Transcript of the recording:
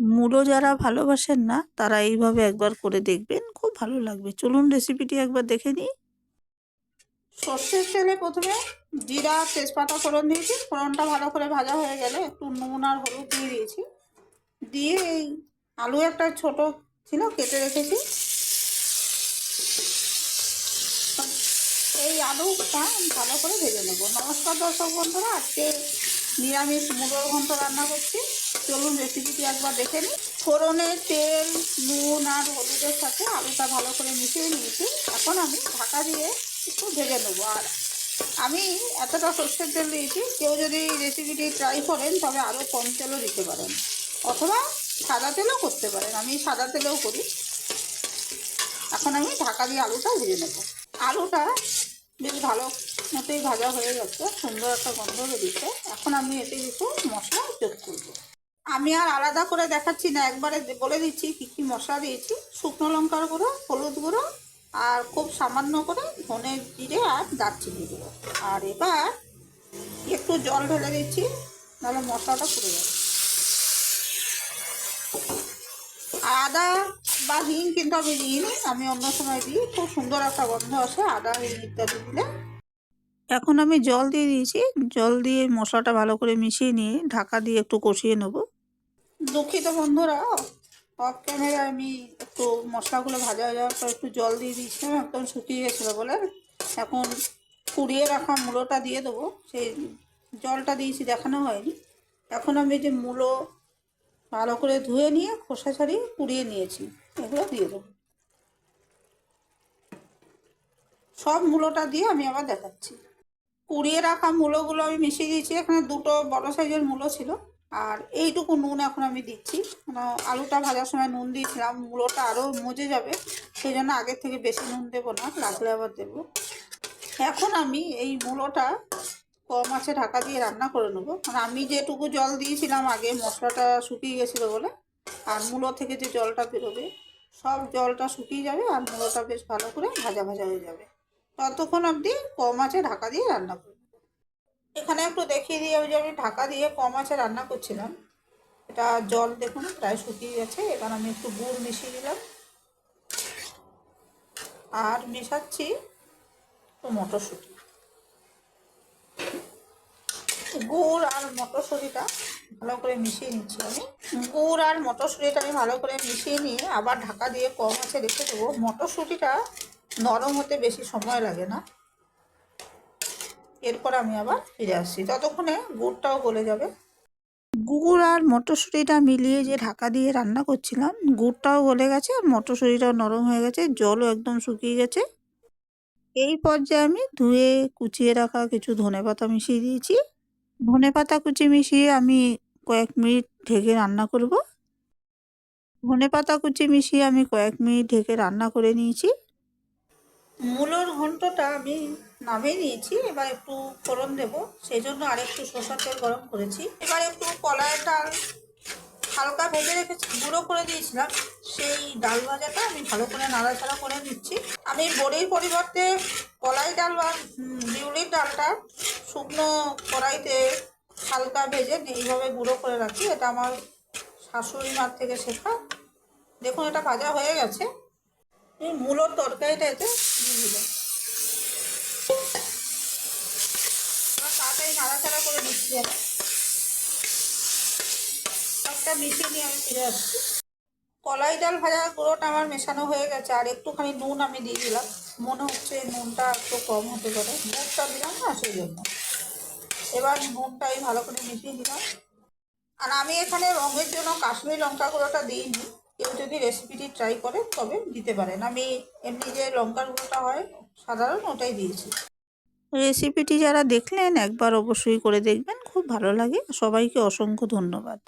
মূলো যারা ভালোবাসেন না, তারা এইভাবে একবার করে দেখবেন, খুব ভালো লাগবে। চলুন রেসিপিটি একবার দেখে নিই। সর্ষের তেলে প্রথমে জিরা, তেজপাতা, ফোড়ন দিয়েছি। ফোড়নটা ভালো করে ভাজা হয়ে গেলে একটু নুন আর হলুদ দিয়ে দিয়েছি। দিয়ে এই আলু একটা ছোট ছিল, কেটে রেখেছি। এই আলুটা ভালো করে ভেজে নেব। নমস্কার দর্শক বন্ধুরা, আজকে নিরামিষ মুগর ঘন্ট রান্না করছি। চলুন রেসিপিটি একবার দেখে নিই। ফোড়নে তেল, নুন আর হলুদের সাথে আলুটা ভালো করে মিশিয়ে নিয়েছি। এখন আমি ঢাকা দিয়ে একটু ভেজে নেব। আর আমি এতটা সর্ষের তেল দিয়েছি, কেউ যদি রেসিপিটি ট্রাই করেন, তবে আরও কম তেলও দিতে পারেন। অথবা সাদা তেলও করতে পারেন, আমি সাদা তেলেও করি। এখন আমি ঢাকা দিয়ে আলুটা ভেজে নেব। আলুটা বেশ ভালো মতোই ভাজা হয়ে গেছে, সুন্দর একটা গন্ধ বেরিয়েছে। এখন আমি এতে কিছু মশলা যোগ করব। আমি আর আলাদা করে দেখাচ্ছি না, একবারে বলে দিচ্ছি কী কী মশলা দিয়েছি। শুকনো লঙ্কার গুঁড়ো, হলুদ গুঁড়ো, আর খুব সামান্য করে ধনে জিরে আর দারচিনি গুঁড়ো। আর এবার একটু জল ঢেলে দিচ্ছি, নাহলে মশলাটা পুড়ে যাবে। আদা বা হিং কিন্তু আমি দিইনি, আমি অন্য সময় দিই। খুব সুন্দর একটা গন্ধ আসে আদা, হিং ইত্যাদি দিলে। এখন আমি জল দিয়ে দিয়েছি। জল দিয়ে মশলাটা ভালো করে মিশিয়ে নিয়ে ঢাকা দিয়ে একটু কষিয়ে নেব। দুঃখিত বন্ধুরা অফ ক্যামেরায় আমি একটু মশলাগুলো ভাজা হয়ে যাওয়ার পর একটু জল দিয়ে দিয়েছিলাম, একদম শুকিয়ে গেছিল বলে। এখন কুড়িয়ে রাখা মূলোটা দিয়ে দেবো, সেই জলটা দিয়েছি, দেখানো হয়নি। এখন আমি যে মূলো ভালো করে ধুয়ে নিয়ে খোসা ছাড়িয়ে কুড়িয়ে নিয়েছি, এগুলো দিয়ে দেবো। সব মূলোটা দিয়ে আমি আবার দেখাচ্ছি। কুড়িয়ে রাখা মূলোগুলো আমি মিশিয়ে দিয়েছি, এখানে দুটো বড় সাইজের মূলো ছিল। আর এইটুকু নুন এখন আমি দিচ্ছি। আলুটা ভাজার সময় নুন দিয়েছিলাম, মূলোটা আরও মজে যাবে সেই জন্য আগের থেকে বেশি নুন দেবো না, লাগলে আবার দেবো। এখন আমি এই মূলোটা কম আছে ঢাকা দিয়ে রান্না করে নেব। মানে আমি যেটুকু জল দিয়েছিলাম আগে, মশলাটা শুকিয়ে গেছিল বলে, আর মূলো থেকে যে জলটা বেরোবে, সব জলটা শুকিয়ে যাবে আর মূলোটা বেশ ভালো করে ভাজা ভাজা হয়ে যাবে। ততক্ষণ অবধি কম আছে ঢাকা দিয়ে রান্না করব। এখানে একটু দেখিয়ে দিয়ে ওই যে আমি ঢাকা দিয়ে কম আছে রান্না করছিলাম। এটা জল দেখুন, প্রায় শুকিয়ে গেছে। এবার আমি একটু গুড় মিশিয়ে দিলাম আর মেশাচ্ছি মটরশুঁটি। গুড় আর মটরশুঁটিটা ভালো করে মিশিয়ে নিচ্ছি আমি। গুড় আর মটরশুঁটিটা আমি ভালো করে মিশিয়ে নিয়ে আবার ঢাকা দিয়ে কম আছে রেখে দেবো। মটরশুঁটিটা নরম হতে বেশি সময় লাগে না। এরপর আমি আবার ফিরে আসছি ততক্ষণে গুড়টাও গলে যাবে। গুড় আর মটরশুঁটিটা মিলিয়ে যে ঢাকা দিয়ে রান্না করছিলাম, গুড়টাও গলে গেছে আর মটরশুঁটিটাও নরম হয়ে গেছে, জলও একদম শুকিয়ে গেছে। এই পর্যায়ে আমি ধুয়ে কুচিয়ে রাখা কিছু ধনে পাতা মিশিয়ে দিয়েছি। ধনে পাতা কুচি মিশিয়ে আমি কয়েক মিনিট ঢেকে রান্না করব। ধনে পাতা কুচি মিশিয়ে আমি কয়েক মিনিট ঢেকে রান্না করে নিয়েছি। মূলোর ঘন্টটা আমি নামিয়ে নিয়েছি। এবার একটু ফোড়ন দেব। সেই জন্য আরেকটু সরষার তেল গরম করেছি। এবার একটু ডাল হালকা ভেজে রেখেছি, গুঁড়ো করে দিয়েছিলাম। সেই ডাল ভাজাটা আমি ভালো করে নাড়াচাড়া করে নিচ্ছি। আমি বড়ির পরিবর্তে কলাই ডাল বা বিউলির ডালটা শুকনো কড়াইতে হালকা ভেজে এইভাবে গুঁড়ো করে রাখি। এটা আমার শাশুড়ি মার থেকে শেখা। দেখুন, এটা ভাজা হয়ে গেছে। মূলোর তরকারিটা এতে দিয়ে তাড়াতাড়ি নাড়াচাড়া করে দিচ্ছি সবটা মিশিয়ে নিয়ে আমি ফিরে আসছি। কলাই ডাল ভাজা গুঁড়োটা আমার মেশানো হয়ে গেছে, আর একটুখানি নুন আমি দিয়ে দিলাম। মনে হচ্ছে নুনটা একটু কম হতে পারে। মুখটা দিলাম না, সেই জন্য। এবার নুনটা আমি ভালো করে মিশিয়ে দিলাম আর আমি এখানে রঙের জন্য কাশ্মীরি লঙ্কা গুঁড়োটা দিইনি। কেউ যদি রেসিপিটি ট্রাই করে, তবে দিতে পারেন আমি এমনি যে লঙ্কার গুঁড়োটা হয়, সাধারণ ওটাই দিয়েছি। রেসিপিটি যারা দেখলেন, একবার অবশ্যই করে দেখবেন। খুব ভালো লাগে। সবাইকে অসংখ্য ধন্যবাদ।